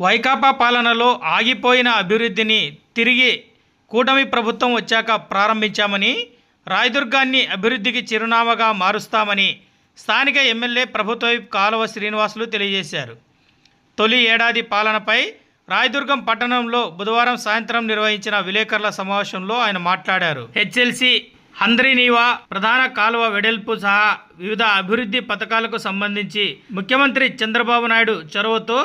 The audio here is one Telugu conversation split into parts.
వైకాపా పాలనలో ఆగిపోయిన అభివృద్ధిని తిరిగి కూటమి ప్రభుత్వం వచ్చాక ప్రారంభించామని రాయదుర్గాన్ని అభివృద్ధికి చిరునామాగా మారుస్తామని స్థానిక ఎమ్మెల్యే ప్రభుత్వ కాలువ శ్రీనివాసులు తెలియజేశారు. తొలి ఏడాది పాలనపై రాయదుర్గం పట్టణంలో బుధవారం సాయంత్రం నిర్వహించిన విలేకరుల సమావేశంలో ఆయన మాట్లాడారు. హెచ్ఎల్సి హంద్రినీవా ప్రధాన కాలువ వెడల్పు సహా వివిధ అభివృద్ధి పథకాలకు సంబంధించి ముఖ్యమంత్రి చంద్రబాబు నాయుడు చొరవతో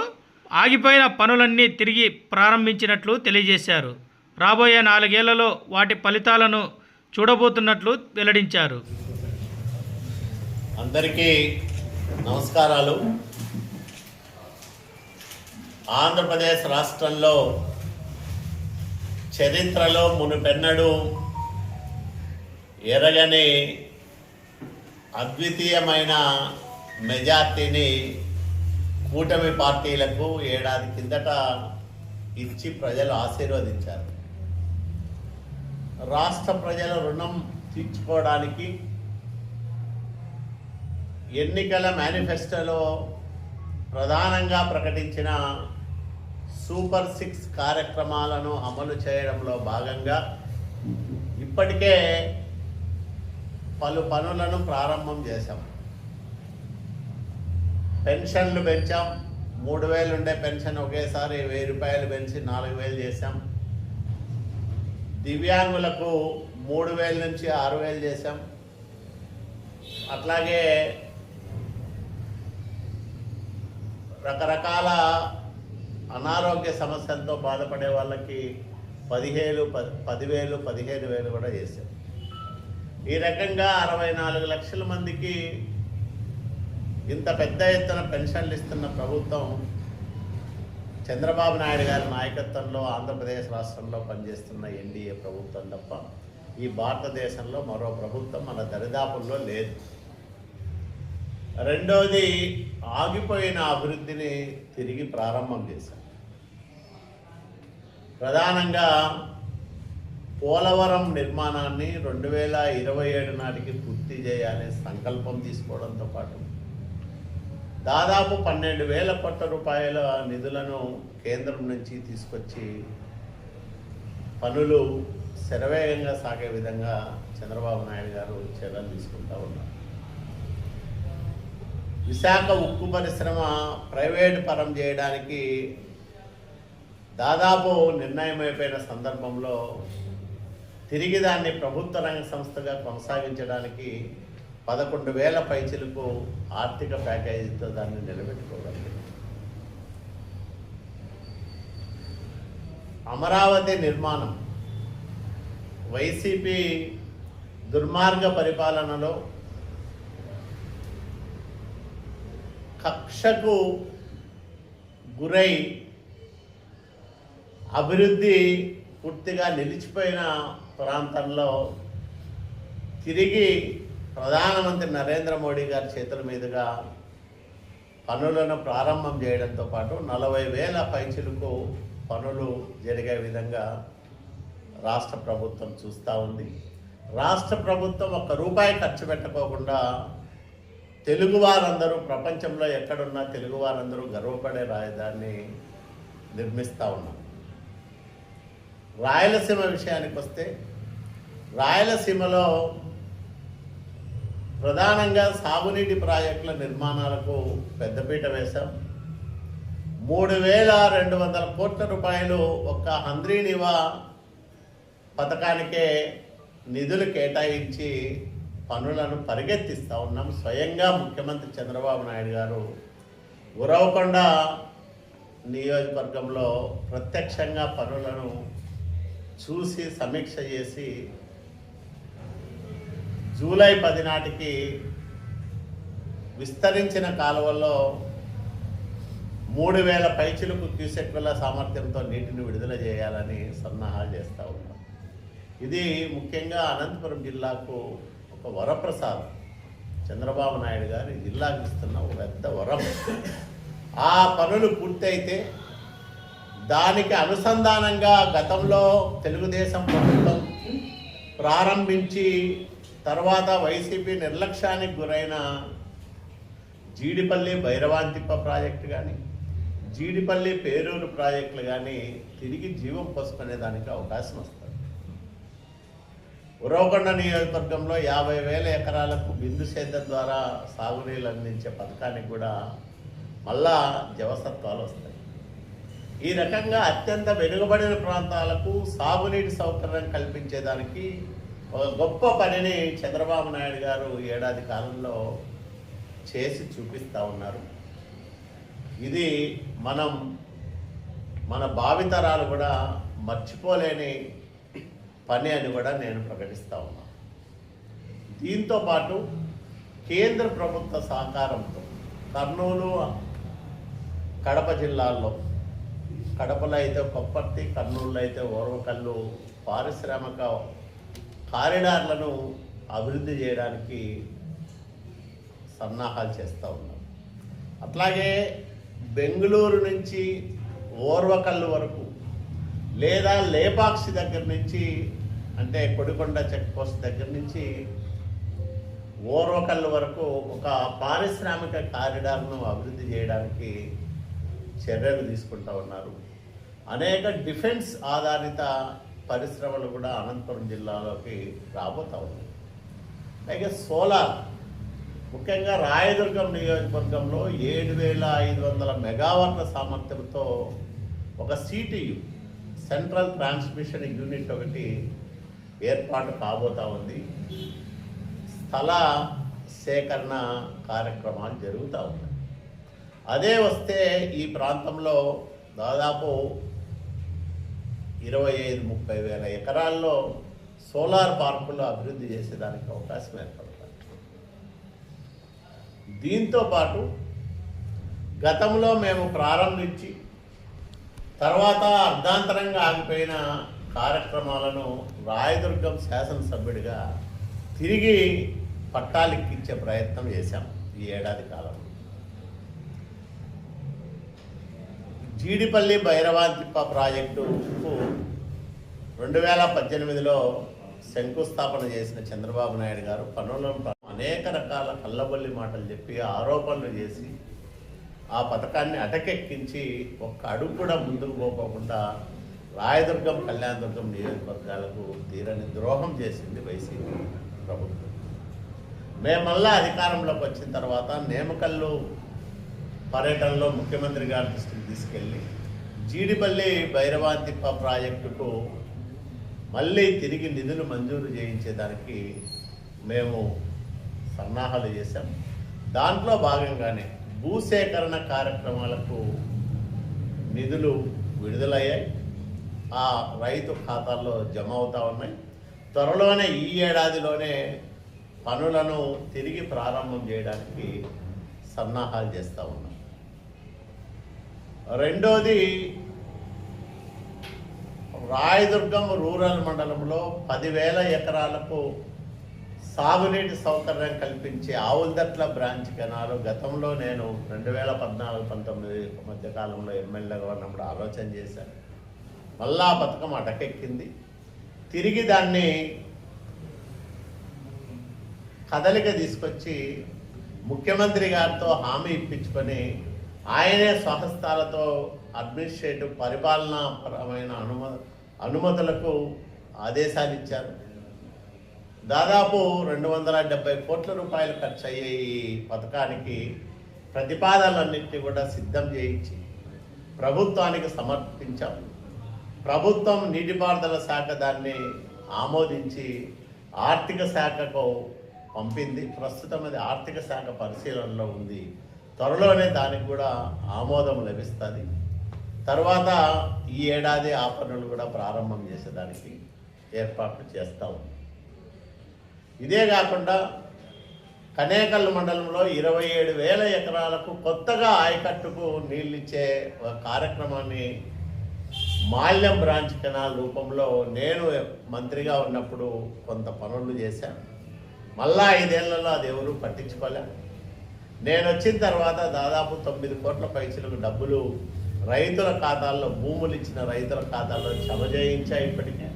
ఆగిపోయిన పనులన్నీ తిరిగి ప్రారంభించినట్లు తెలియజేశారు. రాబోయే నాలుగేళ్ళలో వాటి ఫలితాలను చూడబోతున్నట్లు వెల్లడించారు. అందరికీ నమస్కారాలు. ఆంధ్రప్రదేశ్ రాష్ట్రంలో చరిత్రలో మునుపెన్నడు ఎరగని అద్వితీయమైన మెజార్టీని కూటమి పార్టీలకు ఏడాది కిందట ఇచ్చి ప్రజలు ఆశీర్వదించారు. రాష్ట్ర ప్రజల రుణం తీర్చుకోవడానికి ఎన్నికల మేనిఫెస్టోలో ప్రధానంగా ప్రకటించిన సూపర్ సిక్స్ కార్యక్రమాలను అమలు చేయడంలో భాగంగా ఇప్పటికే పలు పనులను ప్రారంభం చేశాం. పెన్షన్లు పెంచాం. మూడు వేలు ఉండే పెన్షన్ ఒకేసారి వెయ్యి రూపాయలు పెంచి నాలుగు వేలు చేశాం. దివ్యాంగులకు మూడు వేల నుంచి ఆరు వేలు చేశాం. అట్లాగే రకరకాల అనారోగ్య సమస్యలతో బాధపడే వాళ్ళకి పదిహేను పది పదివేలు పదిహేను వేలు కూడా చేశాం. ఈ రకంగా అరవై నాలుగు లక్షల మందికి ఇంత పెద్ద ఎత్తున పెన్షన్లు ఇస్తున్న ప్రభుత్వం చంద్రబాబు నాయుడు గారి నాయకత్వంలో ఆంధ్రప్రదేశ్ రాష్ట్రంలో పనిచేస్తున్న ఎన్డీఏ ప్రభుత్వం తప్ప ఈ భారతదేశంలో మరో ప్రభుత్వం మన దరిదాపుల్లో లేదు. రెండవది ఆగిపోయిన అభివృద్ధిని తిరిగి ప్రారంభం చేశారు. ప్రధానంగా పోలవరం నిర్మాణాన్ని రెండు వేల ఇరవై ఏడు నాటికి పూర్తి చేయాలనే సంకల్పం తీసుకోవడంతో పాటు దాదాపు పన్నెండు వేల కోట్ల రూపాయల నిధులను కేంద్రం నుంచి తీసుకొచ్చి పనులు శరవేగంగా సాగే విధంగా చంద్రబాబు నాయుడు గారు చర్యలు తీసుకుంటా ఉన్నారు. విశాఖ ఉక్కు పరిశ్రమ ప్రైవేట్ పరం చేయడానికి దాదాపు నిర్ణయం అయిపోయిన సందర్భంలో తిరిగి దాన్ని ప్రభుత్వ రంగ సంస్థగా కొనసాగించడానికి పదకొండు వేల పైచిలకు ఆర్థిక ప్యాకేజీతో దాన్ని నిలబెట్టుకోగలిగింది అమరావతి నిర్మాణం వైసీపీ దుర్మార్గ పరిపాలనలో కక్షకు గురై అభివృద్ధి పూర్తిగా నిలిచిపోయిన ప్రాంతంలో తిరిగి ప్రధానమంత్రి నరేంద్ర మోడీ గారి చేతుల మీదుగా పనులను ప్రారంభం చేయడంతో పాటు నలభై వేల పైచులకు పనులు జరిగే విధంగా రాష్ట్ర ప్రభుత్వం చూస్తూ ఉంది. రాష్ట్ర ప్రభుత్వం ఒక్క రూపాయి ఖర్చు పెట్టకోకుండా తెలుగు వారందరూ ప్రపంచంలో ఎక్కడున్నా తెలుగు వారందరూ గర్వపడే రాజధానిని నిర్మిస్తూ ఉన్నారు రాయలసీమ విషయానికి వస్తే రాయలసీమలో ప్రధానంగా సాగునీటి ప్రాజెక్టుల నిర్మాణాలకు పెద్దపీట వేశాం. మూడు వేల రెండు వందల కోట్ల రూపాయలు ఒక్క హంద్రీనివా పథకానికే నిధులు కేటాయించి పనులను పరిగెత్తిస్తూ ఉన్నాం. స్వయంగా ముఖ్యమంత్రి చంద్రబాబు నాయుడు గారు గురవకొండ నియోజకవర్గంలో ప్రత్యక్షంగా పనులను చూసి సమీక్ష చేసి జూలై పది నాటికి విస్తరించిన కాలువల్లో మూడు వేల పైచులకు క్యూసెక్ల సామర్థ్యంతో నీటిని విడుదల చేయాలని సన్నాహాలు చేస్తూ ఉన్నాం. ఇది ముఖ్యంగా అనంతపురం జిల్లాకు ఒక వరప్రసాదం. చంద్రబాబు నాయుడు గారు జిల్లాకు ఇస్తున్న ఒక పెద్ద వరం. ఆ పనులు పూర్తయితే దానికి అనుసంధానంగా గతంలో తెలుగుదేశం ప్రభుత్వం ప్రారంభించి తర్వాత వైసీపీ నిర్లక్ష్యానికి గురైన జీడిపల్లి భైరవాంతిప్ప ప్రాజెక్టు కానీ జీడిపల్లి పేరూరు ప్రాజెక్టులు కానీ తిరిగి జీవం పోసుకునే దానికి అవకాశం వస్తుంది. ఉరవకొండ నియోజకవర్గంలో యాభై వేల ఎకరాలకు బిందు సేద్యం ద్వారా సాగునీళ్ళు అందించే పథకానికి కూడా మళ్ళా జవసత్వాలు వస్తాయి. ఈ రకంగా అత్యంత వెనుకబడిన ప్రాంతాలకు సాగునీటి సౌకర్యం కల్పించేదానికి ఒక గొప్ప పనిని చంద్రబాబు నాయుడు గారు ఏడాది కాలంలో చేసి చూపిస్తూ ఉన్నారు. ఇది మనం మన భావితరాలు కూడా మర్చిపోలేని పని అని కూడా నేను ప్రకటిస్తూ ఉన్నాను దీంతో పాటు కేంద్ర ప్రభుత్వ సహకారంతో కర్నూలు కడప జిల్లాల్లో కడపలో అయితే కొప్పర్తి కర్నూలులో అయితే ఓర్వకల్లు పారిశ్రామిక కారిడార్లను అభివృద్ధి చేయడానికి సన్నాహాలు చేస్తూ ఉన్నాం. అట్లాగే బెంగళూరు నుంచి ఓర్వకల్లు వరకు లేదా లేపాక్షి దగ్గర నుంచి అంటే కొడికొండ చెక్ పోస్ట్ దగ్గర నుంచి ఓర్వకల్లు వరకు ఒక పారిశ్రామిక కారిడార్ను అభివృద్ధి చేయడానికి చర్యలు తీసుకుంటా ఉన్నారు. అనేక డిఫెన్స్ ఆధారిత పరిశ్రమలు కూడా అనంతపురం జిల్లాలోకి రాబోతా ఉన్నాయి. అలాగే సోలార్ ముఖ్యంగా రాయదుర్గం నియోజకవర్గంలో ఏడు వేల ఐదు వందల మెగావాట్ల సామర్థ్యంతో ఒక సిటియు సెంట్రల్ ట్రాన్స్మిషన్ యూనిట్ ఒకటి ఏర్పాటు కాబోతా ఉంది. స్థల సేకరణ కార్యక్రమాలు జరుగుతూ ఉన్నాయి. అదే వస్తే ఈ ప్రాంతంలో దాదాపు ఇరవై ఐదు ముప్పై వేల ఎకరాల్లో సోలార్ పార్కులు అభివృద్ధి చేసేదానికి అవకాశం ఏర్పడుతుంది. దీంతో పాటు గతంలో మేము ప్రారంభించి తర్వాత అర్ధాంతరంగా ఆగిపోయిన కార్యక్రమాలను రాయదుర్గం శాసనసభ్యుడిగా తిరిగి పట్టాలెక్కించే ప్రయత్నం చేశాం ఈ ఏడాది కాలంలో. జీడిపల్లి భైరవాంతిప్ప ప్రాజెక్టుకు రెండు వేల పద్దెనిమిదిలో శంకుస్థాపన చేసిన చంద్రబాబు నాయుడు గారు పనులను అనేక రకాల కళ్ళబొల్లి మాటలు చెప్పి ఆరోపణలు చేసి ఆ పథకాన్ని అటకెక్కించి ఒక్క అడుగు కూడా ముందుకు పోకోకుండా రాయదుర్గం కళ్యాణదుర్గం నియోజకవర్గాలకు తీరని ద్రోహం చేసింది వైసీపీ ప్రభుత్వం. మేము మళ్ళా అధికారంలోకి వచ్చిన తర్వాత నేమకల్లు పర్యటనలో ముఖ్యమంత్రి గారి దృష్టికి తీసుకెళ్ళి జీడిపల్లి భైరవాంతిప్ప ప్రాజెక్టుకు మళ్ళీ తిరిగి నిధులు మంజూరు చేయించేదానికి మేము సన్నాహాలు చేశాం. దాంట్లో భాగంగానే భూసేకరణ కార్యక్రమాలకు నిధులు విడుదలయ్యాయి. ఆ రైతు ఖాతాల్లో జమ అవుతూ ఉన్నాయి. త్వరలోనే ఈ ఏడాదిలోనే పనులను తిరిగి ప్రారంభం చేయడానికి సన్నాహాలు చేస్తూ ఉన్నాం. రెండోది రాయదుర్గం రూరల్ మండలంలో పదివేల ఎకరాలకు సాగునీటి సౌకర్యం కల్పించే ఆవులదట్ల బ్రాంచ్ కెనాలు గతంలో నేను రెండు వేల పద్నాలుగు పంతొమ్మిది మధ్యకాలంలో ఎమ్మెల్యేగా ఉన్నప్పుడు ఆలోచన చేశాను. మళ్ళా ఆ పథకం అటకెక్కింది. తిరిగి దాన్ని కదలిక తీసుకొచ్చి ముఖ్యమంత్రి గారితో హామీ ఇప్పించుకొని ఆయనే స్వహస్తాలతో అడ్మినిస్ట్రేటివ్ పరిపాలనాపరమైన అనుమ అనుమతులకు ఆదేశాలు ఇచ్చారు దాదాపు రెండు వందల డెబ్బై కోట్ల రూపాయలు ఖర్చు అయ్యే ఈ పథకానికి ప్రతిపాదనలన్నింటినీ కూడా సిద్ధం చేయించి ప్రభుత్వానికి సమర్పించాం. ప్రభుత్వం నీటిపారుదల శాఖ దాన్ని ఆమోదించి ఆర్థిక శాఖకు పంపింది. ప్రస్తుతం అది ఆర్థిక శాఖ పరిశీలనలో ఉంది. త్వరలోనే దానికి కూడా ఆమోదం లభిస్తుంది. తర్వాత ఈ ఏడాది ఆ పనులు కూడా ప్రారంభం చేసేదానికి ఏర్పాట్లు చేస్తాం ఇదే కాకుండా కనేకల్ మండలంలో ఇరవై ఏడు వేల ఎకరాలకు కొత్తగా ఆయకట్టుకు నీళ్ళిచ్చే ఒక కార్యక్రమాన్ని మాల్యం బ్రాంచ్ కెనాల్ రూపంలో నేను మంత్రిగా ఉన్నప్పుడు కొంత పనులు చేశాను. మళ్ళా ఐదేళ్ళలో అది ఎవరు పట్టించుకోలే. నేను వచ్చిన తర్వాత దాదాపు తొమ్మిది కోట్ల పైసలకు డబ్బులు రైతుల ఖాతాల్లో భూములు ఇచ్చిన రైతుల ఖాతాల్లో జమ చేయించా ఇప్పటికే.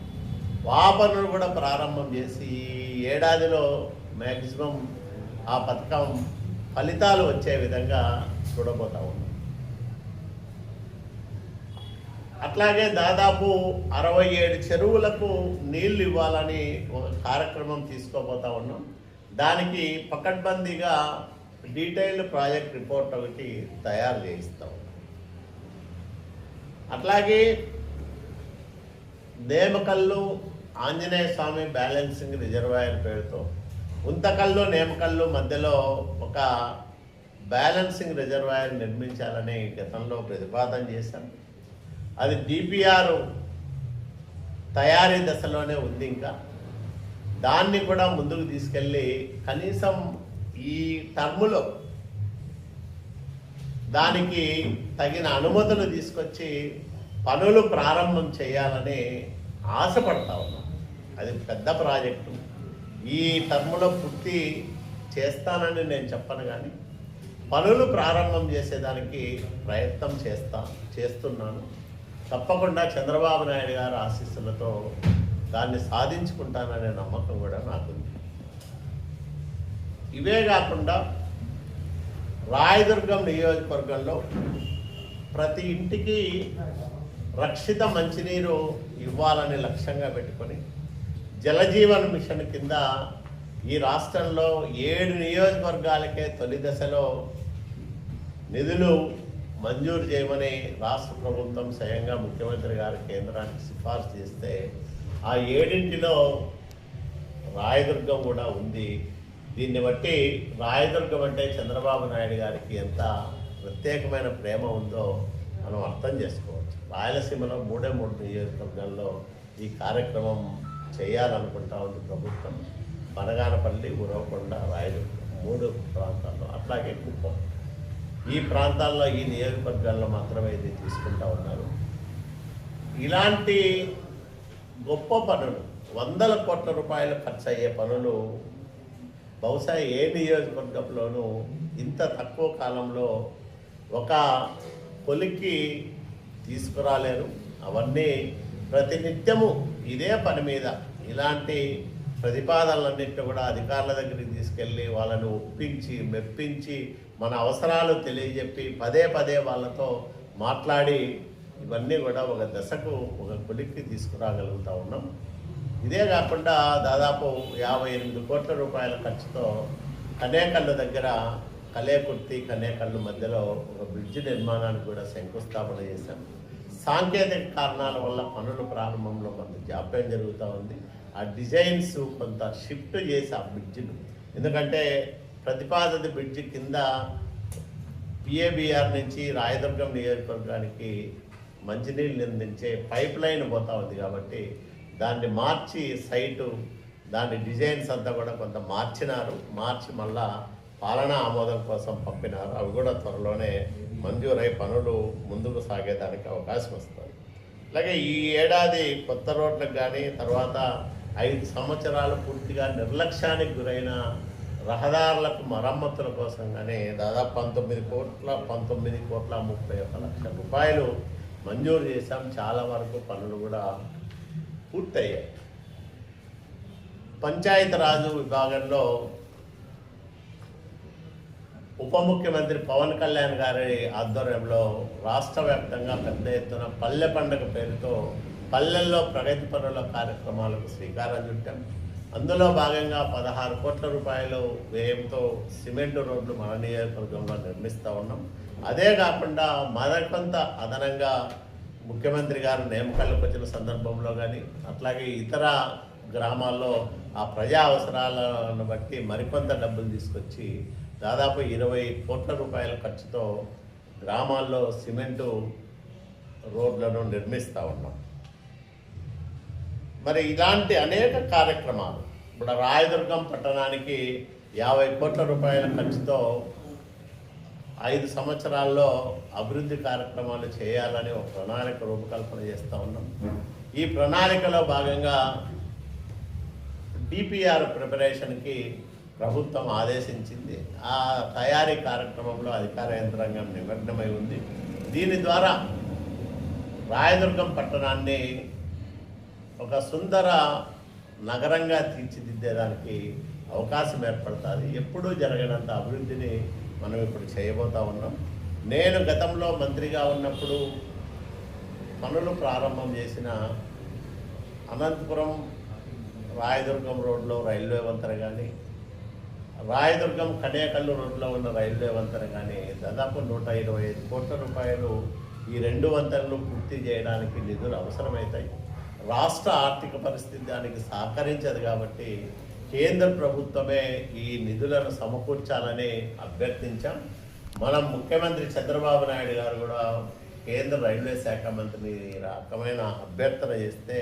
వాపనులు కూడా ప్రారంభం చేసి ఈ ఏడాదిలో మ్యాక్సిమం ఆ పథకం ఫలితాలు వచ్చే విధంగా చూడబోతా ఉన్నాం. అట్లాగే దాదాపు అరవై ఏడు చెరువులకు నీళ్ళు ఇవ్వాలని ఒక కార్యక్రమం తీసుకోబోతా ఉన్నాం. దానికి పకడ్బందీగా డీటెయిల్డ్ ప్రాజెక్ట్ రిపోర్ట్ ఒకటి తయారు చేయిస్తాం. అట్లాగే నేమకల్లు ఆంజనేయ స్వామి బ్యాలెన్సింగ్ రిజర్వాయర్ పేరుతో ఉంతకల్లు నేమకల్లు మధ్యలో ఒక బ్యాలెన్సింగ్ రిజర్వాయర్ నిర్మించాలని గతంలో ప్రతిపాదన చేశాం. అది డిపిఆర్ తయారీ దశలోనే ఉంది ఇంకా. దాన్ని కూడా ముందుకు తీసుకెళ్ళి కనీసం ఈ టర్ములో దానికి తగిన అనుమతులు తీసుకొచ్చి పనులు ప్రారంభం చేయాలని ఆశపడతా ఉన్నాం. అది పెద్ద ప్రాజెక్టు. ఈ టర్ములో పూర్తి చేస్తానని నేను చెప్పను కానీ పనులు ప్రారంభం చేసేదానికి ప్రయత్నం చేస్తా చేస్తున్నాను. తప్పకుండా చంద్రబాబు నాయుడు గారి ఆశీస్సులతో దాన్ని సాధించుకుంటాననే నమ్మకం కూడా నాకుంది. ఇవే కాకుండా రాయదుర్గం నియోజకవర్గంలో ప్రతి ఇంటికి రక్షిత మంచినీరు ఇవ్వాలని లక్ష్యంగా పెట్టుకొని జలజీవన్ మిషన్ కింద ఈ రాష్ట్రంలో ఏడు నియోజకవర్గాలకే తొలి దశలో నిధులు మంజూరు చేయమని రాష్ట్ర ప్రభుత్వం స్వయంగా ముఖ్యమంత్రి గారి కేంద్రానికి సిఫార్సు చేస్తే ఆ ఏడింటిలో రాయదుర్గం కూడా ఉంది. దీన్ని బట్టి రాయదుర్గం అంటే చంద్రబాబు నాయుడు గారికి ఎంత ప్రత్యేకమైన ప్రేమ ఉందో మనం అర్థం చేసుకోవచ్చు. రాయలసీమలో మూడే మూడు నియోజకవర్గాల్లో ఈ కార్యక్రమం చేయాలనుకుంటా ఉంది ప్రభుత్వం. బనగానపల్లి ఉరవకొండ రాయదుర్గం మూడు ప్రాంతాల్లో అట్లాగే కుప్పం. ఈ ప్రాంతాల్లో ఈ నియోజకవర్గాల్లో మాత్రమే ఇది తీసుకుంటా ఉన్నారు. ఇలాంటి గొప్ప పనులు వందల కోట్ల రూపాయలు ఖర్చు అయ్యే పనులు బహుశా ఏ నియోజకవర్గంలోనూ ఇంత తక్కువ కాలంలో ఒక కొలిక్కి తీసుకురాలేరు. అవన్నీ ప్రతినిత్యము ఇదే పని మీద ఇలాంటి ప్రతిపాదనలన్నింటినీ కూడా అధికారుల దగ్గరికి తీసుకెళ్ళి వాళ్ళను ఒప్పించి మెప్పించి మన అవసరాలు తెలియజెప్పి పదే పదే వాళ్ళతో మాట్లాడి ఇవన్నీ కూడా ఒక దశకు ఒక కొలిక్కి తీసుకురాగలుగుతూ ఉన్నాం. ఇదే కాకుండా దాదాపు యాభై ఎనిమిది కోట్ల రూపాయల ఖర్చుతో కనేకళ్ళు దగ్గర కలేకుర్తి కనేకళ్ళు మధ్యలో ఒక బ్రిడ్జ్ నిర్మాణానికి కూడా శంకుస్థాపన చేశాం సాంకేతిక కారణాల వల్ల పనుల ప్రారంభంలో కొంత జాప్యం జరుగుతూ ఉంది. ఆ డిజైన్స్ కొంత షిఫ్ట్ చేసి ఆ బ్రిడ్జిను. ఎందుకంటే ప్రతిపాదిత బ్రిడ్జి కింద పిఏబిఆర్ నుంచి రాయదుర్గం నియోజకవర్గానికి మంచినీళ్ళు అందించే పైప్ లైన్ పోతా ఉంది కాబట్టి దాన్ని మార్చి సైటు దాని డిజైన్స్ అంతా కూడా కొంత మార్చినారు. మార్చి మళ్ళా పాలనా ఆమోదం కోసం పంపినారు. అవి కూడా త్వరలోనే మంజూరై పనులు ముందుకు సాగేదానికి అవకాశం వస్తుంది. అలాగే ఈ ఏడాది కొత్త రోడ్లకు కానీ తర్వాత ఐదు సంవత్సరాలు పూర్తిగా నిర్లక్ష్యానికి గురైన రహదారులకు మరమ్మతుల కోసం కానీ దాదాపు పంతొమ్మిది కోట్ల పంతొమ్మిది కోట్ల ముప్పై ఒక్క లక్షల రూపాయలు మంజూరు చేశాం. చాలా వరకు పనులు కూడా పూర్తయ్యాయి. పంచాయత్ రాజు విభాగంలో ఉప ముఖ్యమంత్రి పవన్ కళ్యాణ్ గారి ఆధ్వర్యంలో రాష్ట్ర వ్యాప్తంగా పెద్ద ఎత్తున పల్లె పండుగ పేరుతో పల్లెల్లో ప్రగతి పనుల కార్యక్రమాలకు శ్రీకారం చుట్టాం. అందులో భాగంగా పదహారు కోట్ల రూపాయలు వ్యయంతో సిమెంట్ రోడ్లు మన నియోజకవర్గంలో నిర్మిస్తూ ఉన్నాం. అదే కాకుండా మరికొంత అదనంగా ముఖ్యమంత్రి గారు నేమకాలకు వచ్చిన సందర్భంలో కానీ అట్లాగే ఇతర గ్రామాల్లో ఆ ప్రజా అవసరాలను బట్టి మరికొంత డబ్బులు తీసుకొచ్చి దాదాపు ఇరవై కోట్ల రూపాయల ఖర్చుతో గ్రామాల్లో సిమెంటు రోడ్లను నిర్మిస్తూ ఉన్నాం. మరి ఇలాంటి అనేక కార్యక్రమాలు ఇప్పుడు రాయదుర్గం పట్టణానికి యాభై కోట్ల రూపాయల ఖర్చుతో ఐదు సంవత్సరాల్లో అభివృద్ధి కార్యక్రమాలు చేయాలని ఒక ప్రణాళిక రూపకల్పన చేస్తూ ఉన్నాం. ఈ ప్రణాళికలో భాగంగా డిపిఆర్ ప్రిపరేషన్కి ప్రభుత్వం ఆదేశించింది. ఆ తయారీ కార్యక్రమంలో అధికార యంత్రాంగం నిమగ్నమై ఉంది. దీని ద్వారా రాయదుర్గం పట్టణాన్ని ఒక సుందర నగరంగా తీర్చిదిద్దేదానికి అవకాశం ఏర్పడుతుంది. ఎప్పుడూ జరగనంత అభివృద్ధిని మనం ఇప్పుడు చేయబోతా ఉన్నాం. నేను గతంలో మంత్రిగా ఉన్నప్పుడు పనులు ప్రారంభం చేసిన అనంతపురం రాయదుర్గం రోడ్లో రైల్వే వంతర కానీ రాయదుర్గం కనేకల్లు రోడ్లో ఉన్న రైల్వే వంతెన కానీ దాదాపు నూట ఇరవై ఐదు కోట్ల రూపాయలు ఈ రెండు వంతెనలు పూర్తి చేయడానికి నిధులు అవసరమవుతాయి. రాష్ట్ర ఆర్థిక పరిస్థితి దానికి సహకరించదు కాబట్టి కేంద్ర ప్రభుత్వమే ఈ నిధులను సమకూర్చాలని అభ్యర్థించాం. మనం ముఖ్యమంత్రి చంద్రబాబు నాయుడు గారు కూడా కేంద్ర రైల్వే శాఖ మంత్రిని ఈ రకమైన అభ్యర్థన చేస్తే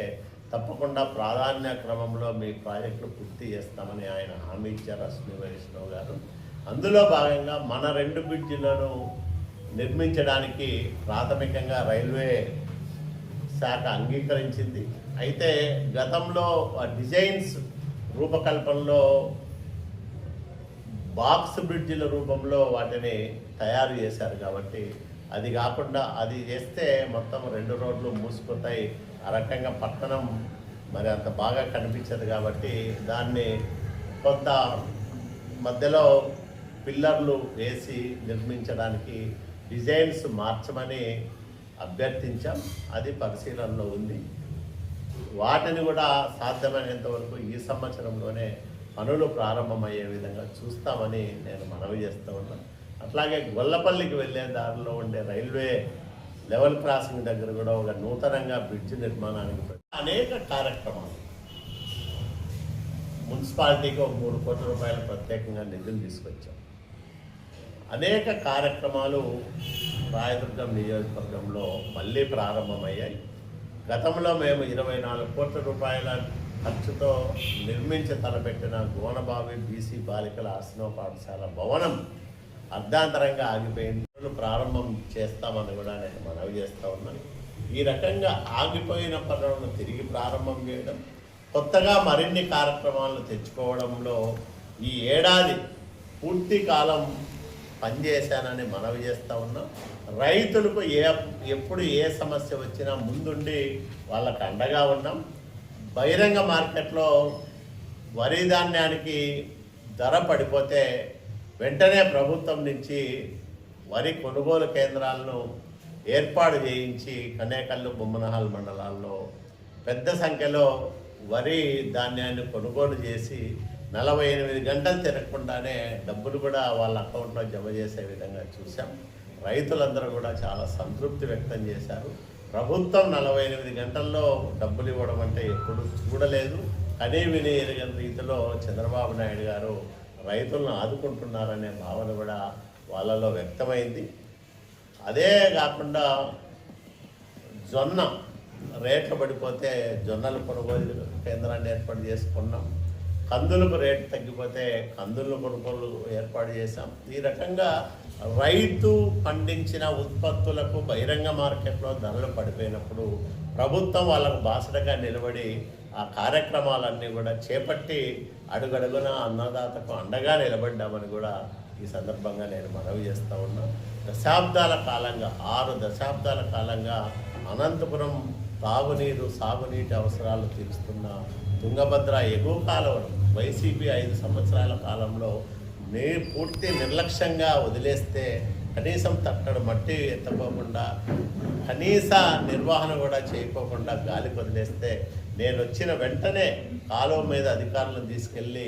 తప్పకుండా ప్రాధాన్య క్రమంలో మీ ప్రాజెక్టులు పూర్తి చేస్తామని ఆయన హామీ ఇచ్చారు అశ్విని వైష్ణవ్ గారు. అందులో భాగంగా మన రెండు బ్రిడ్జిలను నిర్మించడానికి ప్రాథమికంగా రైల్వే శాఖ అంగీకరించింది. అయితే గతంలో ఆ డిజైన్స్ రూపకల్పనలో బాక్స్ బ్రిడ్జిల రూపంలో వాటిని తయారు చేశారు కాబట్టి అది కాకుండా అది చేస్తే మొత్తం రెండు రోడ్లు మూసిపోతాయి ఆ రకంగా పట్టణం మరి అంత బాగా కనిపించదు కాబట్టి దాన్ని కొంత మధ్యలో పిల్లర్లు వేసి నిర్మించడానికి డిజైన్స్ మార్చమని అభ్యర్థించాం. అది పరిశీలనలో ఉంది. వాటిని కూడా సాధ్యమైనంత వరకు ఈ సంవత్సరంలోనే పనులు ప్రారంభమయ్యే విధంగా చూస్తామని నేను మనవి చేస్తూ ఉన్నాను అట్లాగే గొల్లపల్లికి వెళ్ళే దారిలో ఉండే రైల్వే లెవెల్ క్రాసింగ్ దగ్గర కూడా ఒక నూతనంగా బ్రిడ్జ్ నిర్మాణానికి అనేక కార్యక్రమాలు. మున్సిపాలిటీకి ఒక మూడు కోట్ల రూపాయలు ప్రత్యేకంగా నిధులు తీసుకొచ్చాం. అనేక కార్యక్రమాలు రాయదుర్గం నియోజకవర్గంలో మళ్ళీ ప్రారంభమయ్యాయి. గతంలో మేము ఇరవై నాలుగు కోట్ల రూపాయల ఖర్చుతో నిర్మించి తలపెట్టిన గోనబావి బీసీ బాలికల ఆశ్రమ పాఠశాల భవనం అర్ధాంతరంగా ఆగిపోయింది. ప్రారంభం చేస్తామని కూడా నేను మనవి చేస్తా ఉన్నాను ఈ రకంగా ఆగిపోయిన పనులను తిరిగి ప్రారంభం చేయడం కొత్తగా మరిన్ని కార్యక్రమాలను తెచ్చుకోవడంలో ఈ ఏడాది పూర్తి కాలం పనిచేశానని మనవి చేస్తా ఉన్నాం. రైతులకు ఏ ఎప్పుడు ఏ సమస్య వచ్చినా ముందుండి వాళ్ళకు అండగా ఉన్నాం. బహిరంగ మార్కెట్లో వరి ధాన్యానికి ధర పడిపోతే వెంటనే ప్రభుత్వం నుంచి వరి కొనుగోలు కేంద్రాలను ఏర్పాటు చేయించి కనేకల్లు బొమ్మనహాల్ మండలాల్లో పెద్ద సంఖ్యలో వరి ధాన్యాన్ని కొనుగోలు చేసి నలభై ఎనిమిది గంటలు తిరగకుండానే డబ్బులు కూడా వాళ్ళ అకౌంట్లో జమ చేసే విధంగా చూసాం రైతులందరూ కూడా చాలా సంతృప్తి వ్యక్తం చేశారు. ప్రభుత్వం నలభై ఎనిమిది గంటల్లో డబ్బులు ఇవ్వడం అంటే ఎప్పుడు చూడలేదు. కనీ విని రీతిలో చంద్రబాబు నాయుడు గారు రైతులను ఆదుకుంటున్నారనే భావన కూడా వాళ్ళలో వ్యక్తమైంది. అదే కాకుండా జొన్న రేట్లు పడిపోతే జొన్నలు కొనుగోలు కేంద్రాన్ని ఏర్పాటు చేసుకున్నాం. కందులకు రేటు తగ్గిపోతే కందుల కొనుగోలు ఏర్పాటు చేశాం. ఈ రకంగా రైతు పండించిన ఉత్పత్తులకు బహిరంగ మార్కెట్లో ధరలు పడిపోయినప్పుడు ప్రభుత్వం వాళ్ళకు బాసటగా నిలబడి ఆ కార్యక్రమాలన్నీ కూడా చేపట్టి అడుగడుగున అన్నదాతకు అండగా నిలబడ్డామని కూడా ఈ సందర్భంగా నేను మనవి చేస్తూ ఉన్నా. దశాబ్దాల కాలంగా ఆరు దశాబ్దాల కాలంగా అనంతపురం తాగునీరు సాగునీటి అవసరాలు తీరుస్తున్న తుంగభద్ర ఎగువ కాలం వైసీపీ ఐదు సంవత్సరాల కాలంలో నే పూర్తి నిర్లక్ష్యంగా వదిలేస్తే కనీసం తట్టడు మట్టి ఎత్తపోకుండా కనీస నిర్వహణ కూడా చేయకోకుండా గాలి వదిలేస్తే నేను వచ్చిన వెంటనే కాలువ మీద అధికారులను తీసుకెళ్ళి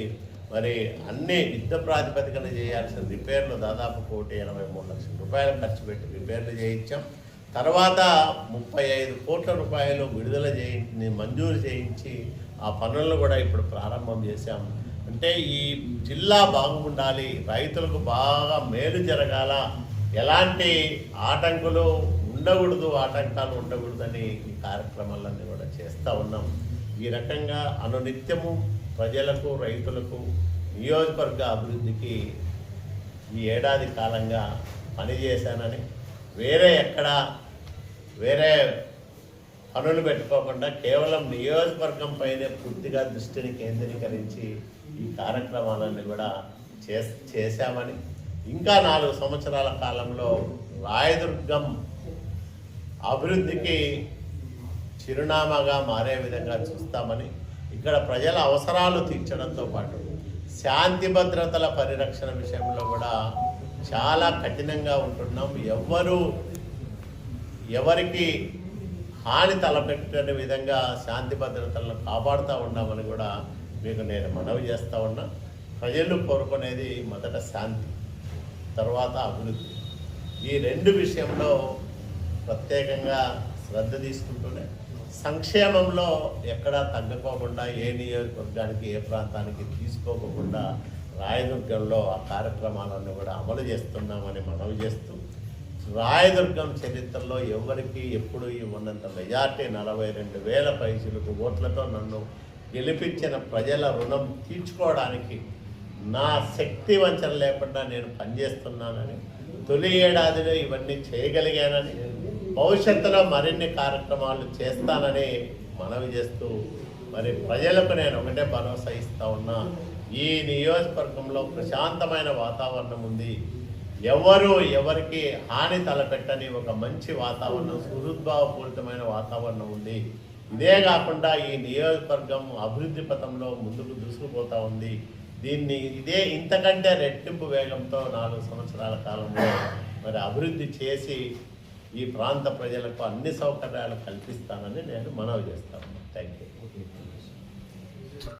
మరి అన్ని యుద్ధ ప్రాతిపదికన చేయాల్సిన రిపేర్లు దాదాపు కోటి ఎనభై మూడు లక్షల రూపాయలు ఖర్చు పెట్టి రిపేర్లు చేయించాం. తర్వాత ముప్పై ఐదు కోట్ల రూపాయలు విడుదల చేయించి మంజూరు చేయించి ఆ పనులను కూడా ఇప్పుడు ప్రారంభం చేశాము అంటే ఈ జిల్లా బాగుండాలి రైతులకు బాగా మేలు జరగాల ఎలాంటి ఆటంకులు ఉండకూడదు ఆటంకాలు ఉండకూడదని ఈ కార్యక్రమాలన్నీ కూడా చేస్తూ ఉన్నాం. ఈ రకంగా అనునిత్యము ప్రజలకు రైతులకు నియోజకవర్గ అభివృద్ధికి ఈ ఏడాది కాలంగా పనిచేశానని వేరే ఎక్కడ వేరే పనులు పెట్టుకోకుండా కేవలం నియోజకవర్గం పైనే పూర్తిగా దృష్టిని కేంద్రీకరించి ఈ కార్యక్రమాలన్నీ కూడా చేస్ చేశామని ఇంకా నాలుగు సంవత్సరాల కాలంలో రాయదుర్గం అభివృద్ధికి చిరునామాగా మారే విధంగా చూస్తామని ఇక్కడ ప్రజల అవసరాలు తీర్చడంతో పాటు శాంతి భద్రతల పరిరక్షణ విషయంలో కూడా చాలా కఠినంగా ఉంటున్నాం. ఎవ్వరూ ఎవరికి హాని తలపెట్టని విధంగా శాంతి భద్రతలను కాపాడుతూ ఉన్నామని కూడా మీకు నేను మనవి చేస్తూ ఉన్నా ప్రజలు కోరుకునేది మొదట శాంతి తర్వాత అభివృద్ధి. ఈ రెండు విషయంలో ప్రత్యేకంగా శ్రద్ధ తీసుకుంటూనే సంక్షేమంలో ఎక్కడా తగ్గకోకుండా ఏ నియోజకవర్గానికి ఏ ప్రాంతానికి తీసుకోకుండా రాయదుర్గంలో ఆ కార్యక్రమాలన్నీ కూడా అమలు చేస్తున్నామని మనవి చేస్తూ రాయదుర్గం చరిత్రలో ఎవరికి ఎప్పుడు ఉన్నంత మెజార్టీ నలభై రెండు వేల పైసలకు ఓట్లతో నన్ను గెలిపించిన ప్రజల రుణం తీర్చుకోవడానికి నా శక్తి వంచన లేకుండా నేను పనిచేస్తున్నానని తొలి ఏడాదిలో ఇవన్నీ చేయగలిగానని భవిష్యత్తులో మరిన్ని కార్యక్రమాలు చేస్తానని మనవి చేస్తూ మరి ప్రజలకు నేను ఒకటే భరోసా ఇస్తా ఉన్నా. ఈ నియోజకవర్గంలో ప్రశాంతమైన వాతావరణం ఉంది. ఎవరు ఎవరికి హాని తలపెట్టని ఒక మంచి వాతావరణం సుహృద్భావపూరితమైన వాతావరణం ఉంది. ఇదే కాకుండా ఈ నియోజకవర్గం అభివృద్ధి పథంలో ముందుకు దూసుకుపోతా ఉంది. దీన్ని ఇదే ఇంతకంటే రెట్టింపు వేగంతో నాలుగు సంవత్సరాల కాలంలో మరి అభివృద్ధి చేసి ఈ ప్రాంత ప్రజలకు అన్ని సౌకర్యాలు కల్పిస్తానని నేను మనవి చేస్తాను థ్యాంక్ యూ